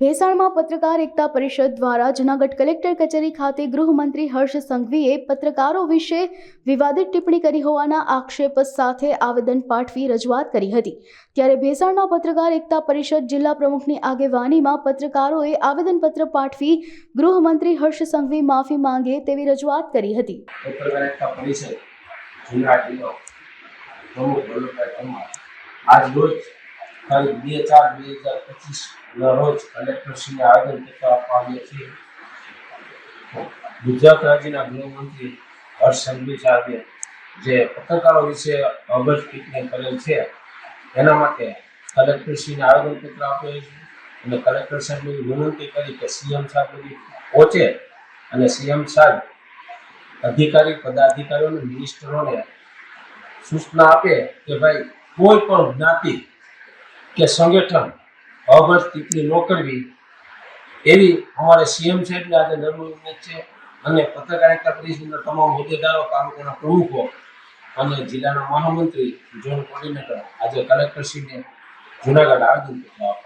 ભેસાણમાં પત્રકાર એકતા પરિષદ દ્વારા જૂનાગઢ કલેક્ટર કચેરી ખાતે ગૃહમંત્રી હર્ષ સંઘવીએ પત્રકારો વિશે વિવાદિત ટિપ્પણી કરી હોવાના આક્ષેપ સાથે આવેદન પાઠવી રજૂઆત કરી હતી. ત્યારે ભેસાણના પત્રકાર એકતા પરિષદ જિલ્લા પ્રમુખની આગેવાનીમાં પત્રકારોએ આવેદનપત્ર પાઠવી ગૃહમંત્રી હર્ષ સંઘવી માફી માંગે તેવી રજૂઆત કરી હતી. આજ રોજ તારીખ બે ચાર બે હજાર પચીસ ના રોજ કલેક્ટરશ્રીને આવેદનપત્ર આપવા આવ્યા છીએ ગુજરાત રાજ્યના ગૃહમંત્રી હર્ષ સંઘવી સાહેબે જે પત્રકારો વિશે અગજ ટિપ્પણી કરેલ છે, એના માટે કલેક્ટરશ્રીને આવેદનપત્ર આપેલ છે અને કલેક્ટર સાહેબની વિનંતી કરી કે સીએમ સાહેબ પહોંચે અને સીએમ સાહેબ અધિકારી પદાધિકારીઓને મિનિસ્ટરોને સૂચના આપે કે ભાઈ કોઈ પણ જ્ઞાતિ કે સંગઠન અવગત ટિપ્પણી ન એવી અમારે સીએમ સાહેબને આજે નર્મદ વિનંતી છે અને પત્રકારિતા પરિષદના તમામ હોદ્દેદારો તાલુકાના પ્રમુખો અને જિલ્લાના મહામંત્રી ઝોન કોર્ડિનેટર આજે કલેક્ટરશ્રીને જુનાગઢ આવેદનપત્ર આપ્યું.